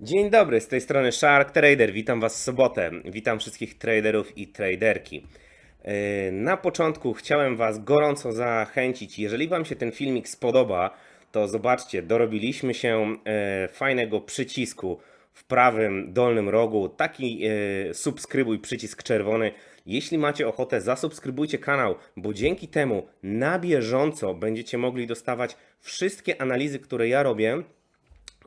Dzień dobry, z tej strony Shark Trader. Witam Was w sobotę. Witam wszystkich traderów i traderki. Yy, Na początku chciałem Was gorąco zachęcić. Jeżeli Wam się ten filmik spodoba, to zobaczcie, dorobiliśmy się e, fajnego przycisku w prawym dolnym rogu. Taki e, subskrybuj przycisk czerwony. Jeśli macie ochotę, zasubskrybujcie kanał, bo dzięki temu na bieżąco będziecie mogli dostawać wszystkie analizy, które ja robię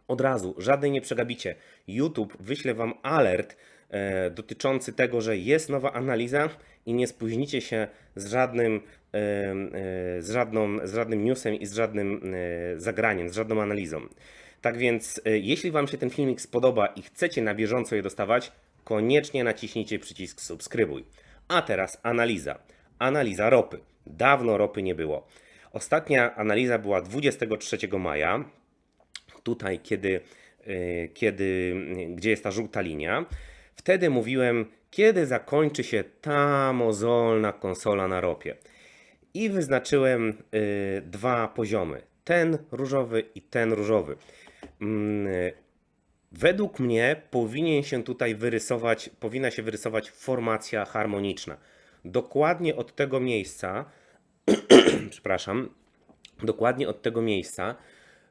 od razu, żadnej nie przegapicie. YouTube wyśle Wam alert e, dotyczący tego, że jest nowa analiza i nie spóźnicie się z żadnym, e, e, z żadną, z żadnym newsem i z żadnym e, zagraniem, z żadną analizą. Tak więc, e, jeśli Wam się ten filmik spodoba i chcecie na bieżąco je dostawać, koniecznie naciśnijcie przycisk subskrybuj. A teraz analiza. Analiza ropy. Dawno ropy nie było. Ostatnia analiza była 23 maja tutaj, kiedy, y, kiedy, gdzie jest ta żółta linia, wtedy mówiłem, kiedy zakończy się ta mozolna konsola na ropie. I wyznaczyłem y, dwa poziomy. Ten różowy i ten różowy. Mm, Według mnie powinien się tutaj wyrysować, powinna się wyrysować formacja harmoniczna. Dokładnie od tego miejsca, przepraszam, dokładnie od tego miejsca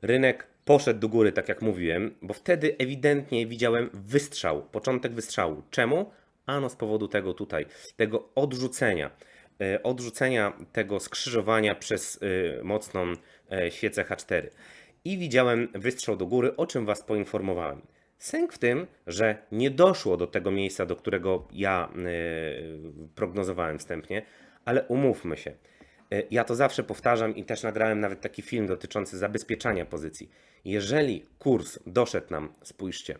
rynek poszedł do góry, tak jak mówiłem, bo wtedy ewidentnie widziałem wystrzał, początek wystrzału. Czemu? Ano z powodu tego tutaj, tego odrzucenia, e, odrzucenia tego skrzyżowania przez e, mocną e, świecę H4. I widziałem wystrzał do góry, o czym Was poinformowałem. Sęk w tym, że nie doszło do tego miejsca, do którego ja e, prognozowałem wstępnie, ale umówmy się. E, Ja to zawsze powtarzam i też nagrałem nawet taki film dotyczący zabezpieczania pozycji. Jeżeli kurs doszedł nam, spójrzcie,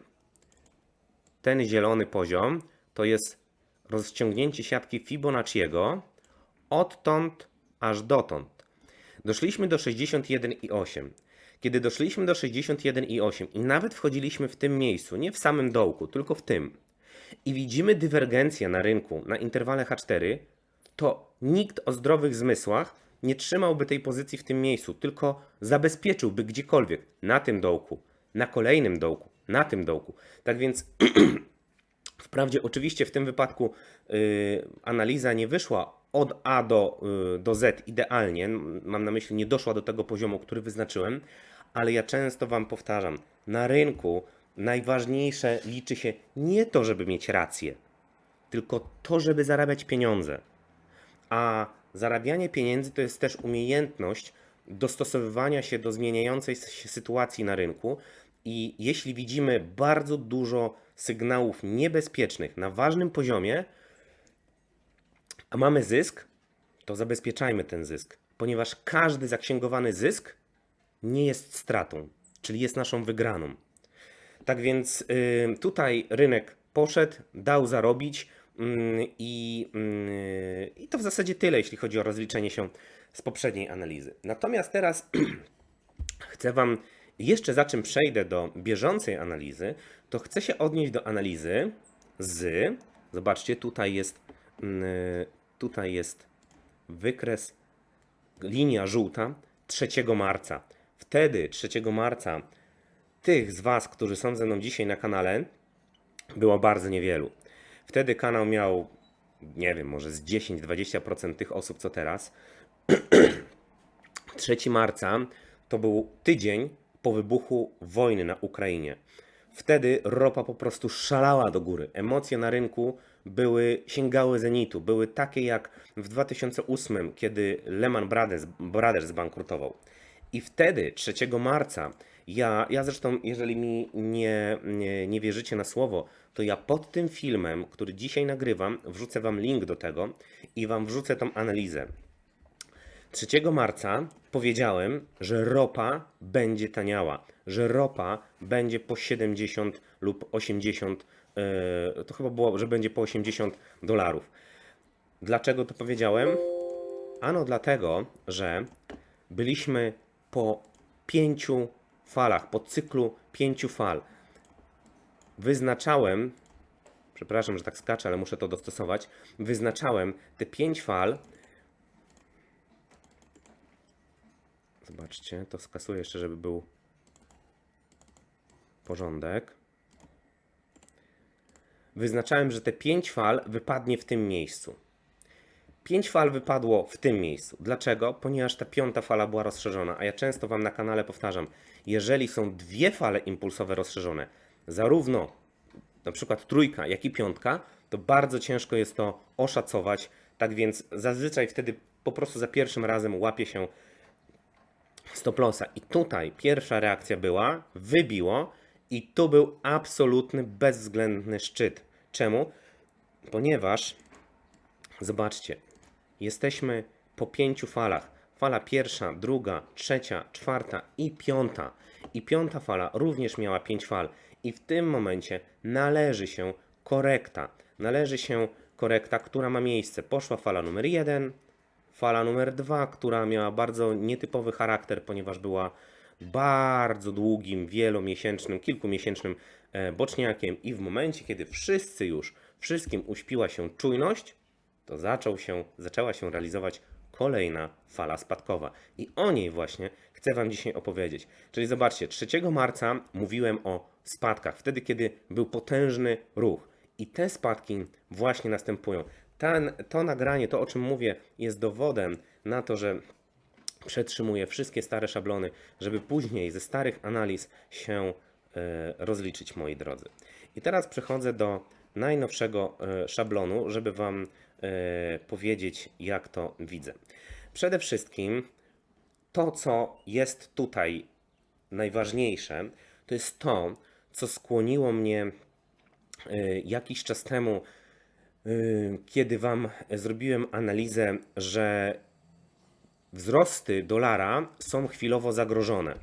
ten zielony poziom to jest rozciągnięcie siatki Fibonacciego odtąd aż dotąd. Doszliśmy do 61,8. Kiedy doszliśmy do 61,8 i nawet wchodziliśmy w tym miejscu, nie w samym dołku, tylko w tym, i widzimy dywergencję na rynku na interwale H4, to nikt o zdrowych zmysłach nie trzymałby tej pozycji w tym miejscu, tylko zabezpieczyłby gdziekolwiek, na tym dołku, na kolejnym dołku, na tym dołku. Tak więc Wprawdzie, oczywiście, w tym wypadku y, analiza nie wyszła od A do, y, do Z idealnie. Mam na myśli, nie doszła do tego poziomu, który wyznaczyłem, ale ja często Wam powtarzam, na rynku najważniejsze liczy się nie to, żeby mieć rację, tylko to, żeby zarabiać pieniądze. A zarabianie pieniędzy to jest też umiejętność dostosowywania się do zmieniającej się sytuacji na rynku. I jeśli widzimy bardzo dużo sygnałów niebezpiecznych na ważnym poziomie, a mamy zysk, to zabezpieczajmy ten zysk, ponieważ każdy zaksięgowany zysk nie jest stratą, czyli jest naszą wygraną. Tak więc y, tutaj rynek poszedł, dał zarobić i, mm, i to w zasadzie tyle, jeśli chodzi o rozliczenie się z poprzedniej analizy. Natomiast teraz chcę Wam, jeszcze za czym przejdę do bieżącej analizy, to chcę się odnieść do analizy z, zobaczcie, tutaj jest, mm, tutaj jest wykres, linia żółta 3 marca. Wtedy, 3 marca, tych z Was, którzy są ze mną dzisiaj na kanale, było bardzo niewielu. Wtedy kanał miał, nie wiem, może z 10-20% tych osób, co teraz. 3 marca to był tydzień po wybuchu wojny na Ukrainie. Wtedy ropa po prostu szalała do góry. Emocje na rynku były, sięgały zenitu. Były takie jak w 2008, kiedy Lehman Brothers, Brothers zbankrutował. I wtedy, 3 marca, ja, ja zresztą, jeżeli mi nie, nie, nie wierzycie na słowo, to ja pod tym filmem, który dzisiaj nagrywam, wrzucę Wam link do tego i Wam wrzucę tą analizę. 3 marca powiedziałem, że ropa będzie taniała, że ropa będzie po 70 lub 80, e, to chyba było, że będzie po 80 dolarów. Dlaczego to powiedziałem? Ano dlatego, że byliśmy po pięciu falach, po cyklu pięciu fal. Wyznaczałem, przepraszam, że tak skaczę, ale muszę to dostosować, wyznaczałem te pięć fal Zobaczcie, to skasuję jeszcze, żeby był porządek. wyznaczałem, że te 5 fal wypadnie w tym miejscu. 5 fal wypadło w tym miejscu. Dlaczego? Ponieważ ta piąta fala była rozszerzona, a ja często Wam na kanale powtarzam, jeżeli są dwie fale impulsowe rozszerzone, zarówno na przykład trójka, jak i piątka, to bardzo ciężko jest to oszacować. Tak więc zazwyczaj wtedy po prostu za pierwszym razem łapie się stop lossa. I tutaj pierwsza reakcja była, wybiło i tu był absolutny, bezwzględny szczyt. Czemu? Ponieważ, zobaczcie, jesteśmy po pięciu falach. Fala pierwsza, druga, trzecia, czwarta i piąta. I piąta fala również miała pięć fal. I w tym momencie należy się korekta. Należy się korekta, która ma miejsce. Poszła fala numer jeden, fala numer dwa, która miała bardzo nietypowy charakter, ponieważ była bardzo długim, wielomiesięcznym, kilkumiesięcznym e, boczniakiem i w momencie, kiedy wszyscy już, wszystkim uśpiła się czujność, to zaczął się, zaczęła się realizować kolejna fala spadkowa. I o niej właśnie chcę Wam dzisiaj opowiedzieć. Czyli zobaczcie, 3 marca mówiłem o spadkach, wtedy kiedy był potężny ruch. I te spadki właśnie następują. Ten, to nagranie, to o czym mówię, jest dowodem na to, że przetrzymuję wszystkie stare szablony, żeby później ze starych analiz się e, rozliczyć, moi drodzy. I teraz przechodzę do najnowszego e, szablonu, żeby Wam powiedzieć, jak to widzę. Przede wszystkim to, co jest tutaj najważniejsze, to jest to, co skłoniło mnie e, jakiś czas temu, e, kiedy Wam zrobiłem analizę, że wzrosty dolara są chwilowo zagrożone.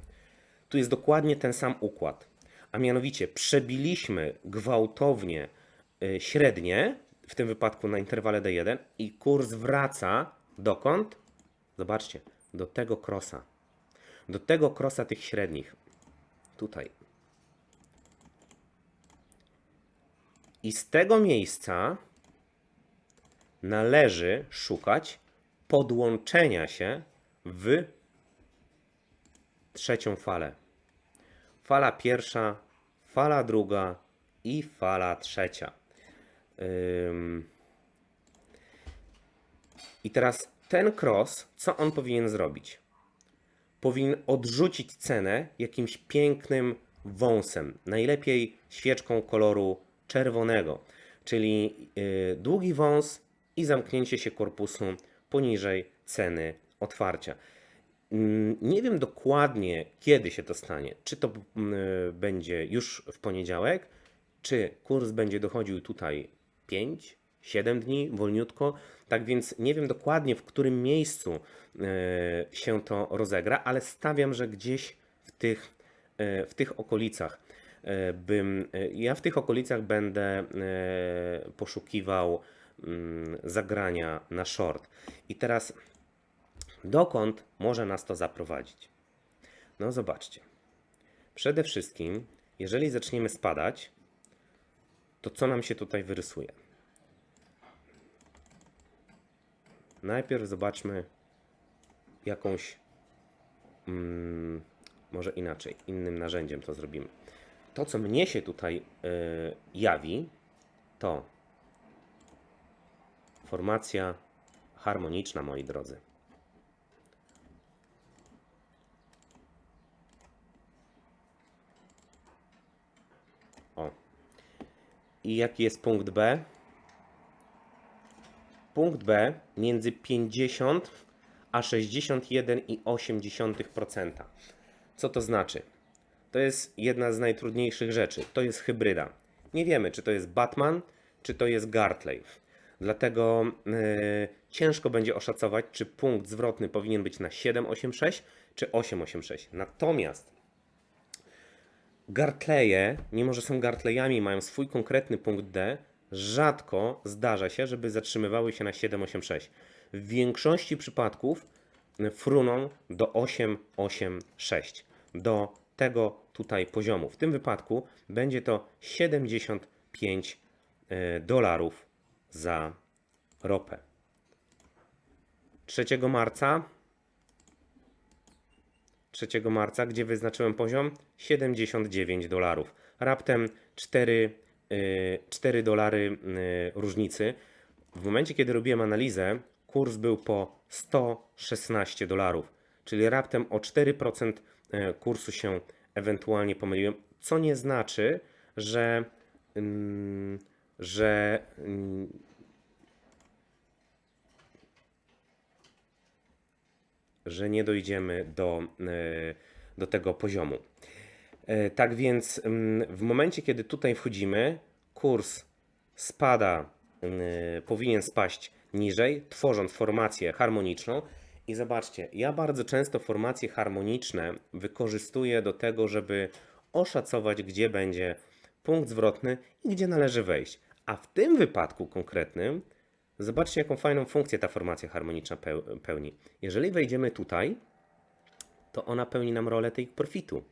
Tu jest dokładnie ten sam układ. A mianowicie przebiliśmy gwałtownie średnie, w tym wypadku na interwale D1 i kurs wraca dokąd? Zobaczcie, do tego krosa. Do tego krosa tych średnich. Tutaj. I z tego miejsca należy szukać podłączenia się w trzecią falę. Fala pierwsza, fala druga i fala trzecia. I teraz ten cross, co on powinien zrobić? Powinien odrzucić cenę jakimś pięknym wąsem, najlepiej świeczką koloru czerwonego, czyli yy, długi wąs i zamknięcie się korpusu poniżej ceny otwarcia. Nie wiem dokładnie, kiedy się to stanie. Czy to mm, będzie już w poniedziałek, czy kurs będzie dochodził tutaj 5, 7 dni, wolniutko. Tak więc nie wiem dokładnie, w którym miejscu e, się to rozegra, ale stawiam, że gdzieś w tych, e, w tych okolicach e, bym, ja w tych okolicach będę poszukiwał mm, zagrania na short. I teraz dokąd może nas to zaprowadzić? No zobaczcie. Przede wszystkim, jeżeli zaczniemy spadać, to co nam się tutaj wyrysuje? Najpierw zobaczmy jakąś, mm, może inaczej, innym narzędziem to zrobimy. To, co mnie się tutaj y, jawi, to formacja harmoniczna, moi drodzy. O. I jaki jest punkt B? Punkt B między 50 a 61,8%. Co to znaczy? To jest jedna z najtrudniejszych rzeczy. To jest hybryda. Nie wiemy, czy to jest Batman, czy to jest Gartley. Dlatego yy, ciężko będzie oszacować, czy punkt zwrotny powinien być na 7,86 czy 8,86. Natomiast Gartleje, mimo że są Gartlejami, mają swój konkretny punkt D, rzadko zdarza się, żeby zatrzymywały się na 7,86. W większości przypadków fruną do 8,86. Do tego tutaj poziomu. W tym wypadku będzie to 75 e, dolarów za ropę. 3 marca 3 marca, gdzie wyznaczyłem poziom 79 dolarów. Raptem 4 y, 4 dolary y, różnicy. W momencie, kiedy robiłem analizę, kurs był po 116 dolarów, czyli raptem o 4% y, kursu się ewentualnie pomyliłem, co nie znaczy, że, że że nie dojdziemy do, do tego poziomu. E, Tak więc mm, w momencie, kiedy tutaj wchodzimy, kurs spada, mm, powinien spaść niżej, tworząc formację harmoniczną. I zobaczcie, ja bardzo często formacje harmoniczne wykorzystuję do tego, żeby oszacować, gdzie będzie punkt zwrotny i gdzie należy wejść. A w tym wypadku konkretnym, zobaczcie, jaką fajną funkcję ta formacja harmoniczna peł- pełni. Jeżeli wejdziemy tutaj, to ona pełni nam rolę take profitu,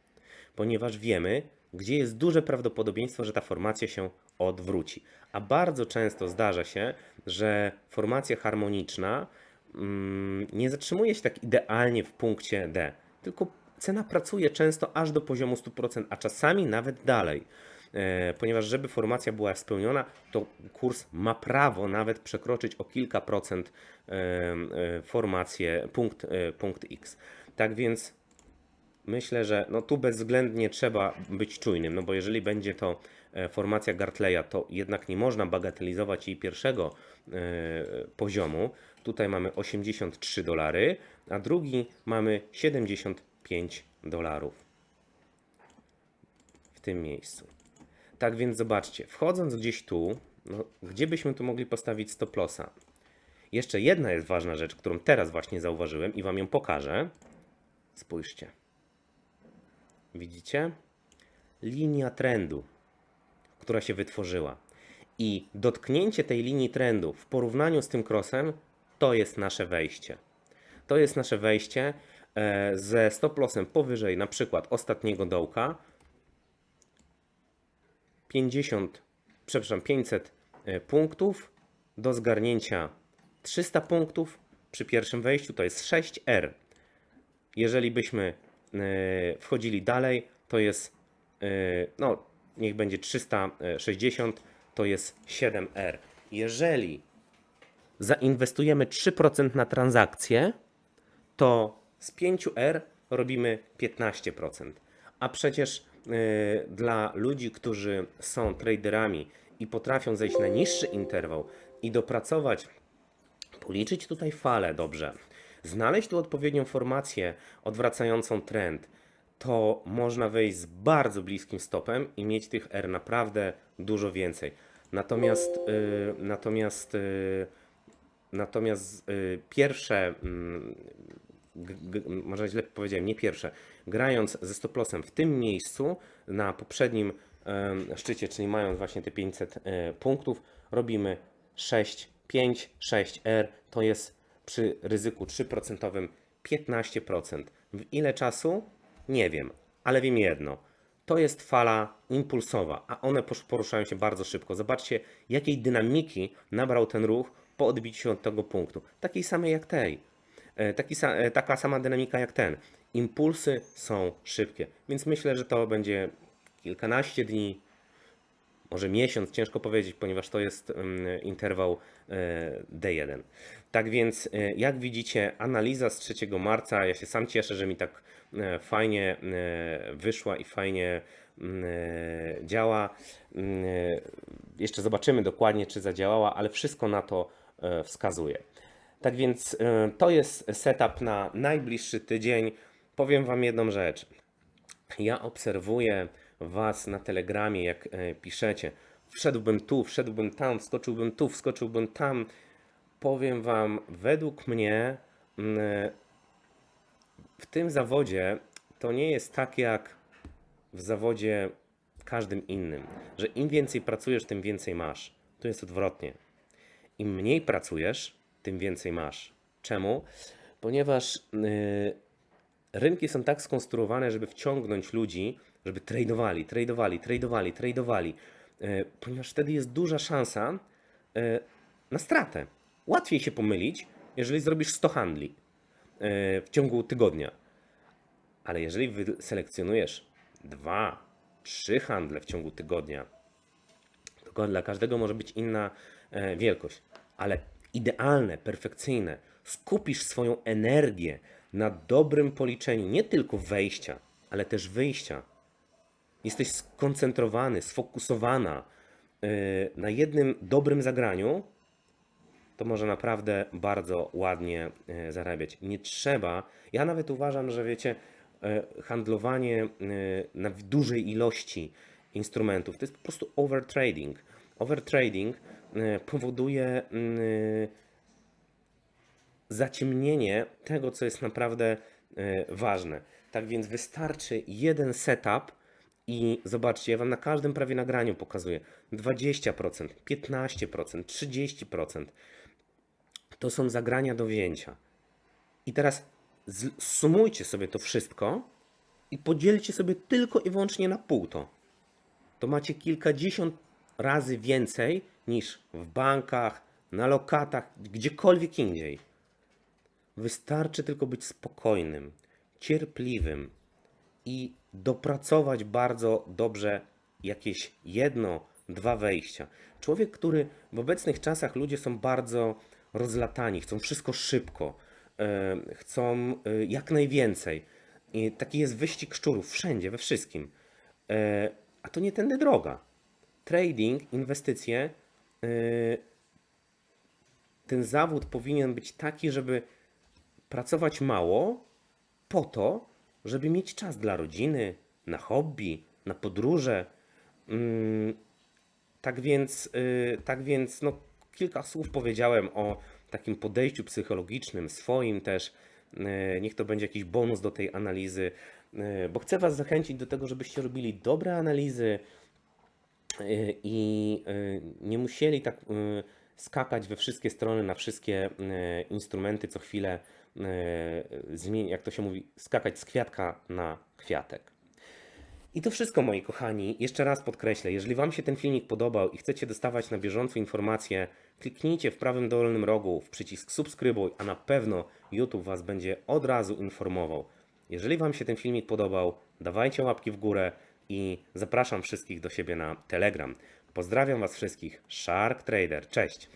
ponieważ wiemy, gdzie jest duże prawdopodobieństwo, że ta formacja się odwróci. A bardzo często zdarza się, że formacja harmoniczna mm, nie zatrzymuje się tak idealnie w punkcie D, tylko cena pracuje często aż do poziomu 100%, a czasami nawet dalej. E, Ponieważ, żeby formacja była spełniona, to kurs ma prawo nawet przekroczyć o kilka procent e, formację, punkt, e, punkt X. Tak więc Myślę, że no tu bezwzględnie trzeba być czujnym, no bo jeżeli będzie to e, formacja Gartleya, to jednak nie można bagatelizować jej pierwszego e, poziomu. Tutaj mamy 83 dolary, a drugi mamy 75 dolarów w tym miejscu. Tak więc zobaczcie, wchodząc gdzieś tu, no, gdzie byśmy tu mogli postawić stop lossa? Jeszcze jedna jest ważna rzecz, którą teraz właśnie zauważyłem i Wam ją pokażę. Spójrzcie. Widzicie? Linia trendu, która się wytworzyła. I dotknięcie tej linii trendu w porównaniu z tym crossem to jest nasze wejście. To jest nasze wejście e, ze stop lossem powyżej na przykład ostatniego dołka 50, przepraszam, 500 e, punktów do zgarnięcia 300 punktów przy pierwszym wejściu to jest 6R. Jeżeli byśmy wchodzili dalej, to jest, e, no, niech będzie 360, to jest 7R. Jeżeli zainwestujemy 3% na transakcję, to z 5R robimy 15%. A przecież y, dla ludzi, którzy są traderami i potrafią zejść na niższy interwał i dopracować, policzyć tutaj falę dobrze, znaleźć tu odpowiednią formację odwracającą trend, to można wejść z bardzo bliskim stopem i mieć tych R naprawdę dużo więcej. Natomiast, y, natomiast y, Natomiast y, pierwsze, g, może źle powiedziałem, nie pierwsze, grając ze stoplosem w tym miejscu, na poprzednim em, szczycie, czyli mając właśnie te 500 e, punktów, robimy 6, 5, 6R, to jest przy ryzyku 3% 15%. W ile czasu? Nie wiem, ale wiem jedno. To jest fala impulsowa, a one poruszają się bardzo szybko. Zobaczcie, jakiej dynamiki nabrał ten ruch po odbiciu od tego punktu. Takiej samej jak tej. E, Taki, e, taka sama dynamika jak ten. Impulsy są szybkie, więc myślę, że to będzie kilkanaście dni, może miesiąc, ciężko powiedzieć, ponieważ to jest mm, interwał e, D1. Tak więc, e, jak widzicie, analiza z 3 marca, ja się sam cieszę, że mi tak e, fajnie wyszła i fajnie mm, działa. Mm, Jeszcze zobaczymy dokładnie, czy zadziałała, ale wszystko na to wskazuje. Tak więc to jest setup na najbliższy tydzień. Powiem Wam jedną rzecz. Ja obserwuję Was na Telegramie, jak e, piszecie. Wszedłbym tu, wszedłbym tam, wskoczyłbym tu, wskoczyłbym tam. Powiem Wam, według mnie mm, w tym zawodzie to nie jest tak jak w zawodzie każdym innym, że im więcej pracujesz, tym więcej masz. Tu jest odwrotnie. Im mniej pracujesz, tym więcej masz. Czemu? Ponieważ yy, rynki są tak skonstruowane, żeby wciągnąć ludzi, żeby tradowali, tradowali, tradowali, tradowali, yy, ponieważ wtedy jest duża szansa yy, na stratę. Łatwiej się pomylić, jeżeli zrobisz 100 handli yy, w ciągu tygodnia. Ale jeżeli wyselekcjonujesz dwa, trzy handle w ciągu tygodnia Ko- Dla każdego może być inna e, wielkość, ale idealne, perfekcyjne. Skupisz swoją energię na dobrym policzeniu nie tylko wejścia, ale też wyjścia. Jesteś skoncentrowany, sfokusowana e, na jednym dobrym zagraniu, to może naprawdę bardzo ładnie e, zarabiać. Nie trzeba. Ja nawet uważam, że wiecie, e, handlowanie na dużej ilości instrumentów to jest po prostu overtrading. Overtrading powoduje mm, zaciemnienie tego, co jest naprawdę ważne. Tak więc wystarczy jeden setup i zobaczcie, ja Wam na każdym prawie nagraniu pokazuję 20%, 15%, 30%. To są zagrania do wzięcia. I teraz sumujcie sobie to wszystko i podzielcie sobie tylko i wyłącznie na pół to. To macie kilkadziesiąt razy więcej niż w bankach, na lokatach, gdziekolwiek indziej. Wystarczy tylko być spokojnym, cierpliwym i dopracować bardzo dobrze jakieś jedno, dwa wejścia. Człowiek, który w obecnych czasach ludzie są bardzo rozlatani, chcą wszystko szybko, e, chcą e, jak najwięcej. I taki jest wyścig szczurów wszędzie, we wszystkim. E, a to nie tędy droga. Trading, inwestycje, ten zawód powinien być taki, żeby pracować mało po to, żeby mieć czas dla rodziny, na hobby, na podróże. Mm, tak więc, y, tak więc no, kilka słów powiedziałem o takim podejściu psychologicznym, swoim też. Y, Niech to będzie jakiś bonus do tej analizy, y, bo chcę Was zachęcić do tego, żebyście robili dobre analizy, i nie musieli tak skakać we wszystkie strony, na wszystkie y, instrumenty co chwilę, zmieni- jak to się mówi, skakać z kwiatka na kwiatek. I to wszystko, moi kochani. Jeszcze raz podkreślę, jeżeli Wam się ten filmik podobał i chcecie dostawać na bieżąco informacje, kliknijcie w prawym dolnym rogu w przycisk subskrybuj, a na pewno YouTube Was będzie od razu informował. Jeżeli Wam się ten filmik podobał, dawajcie łapki w górę i zapraszam wszystkich do siebie na Telegram. Pozdrawiam Was wszystkich, Shark Trader. Cześć!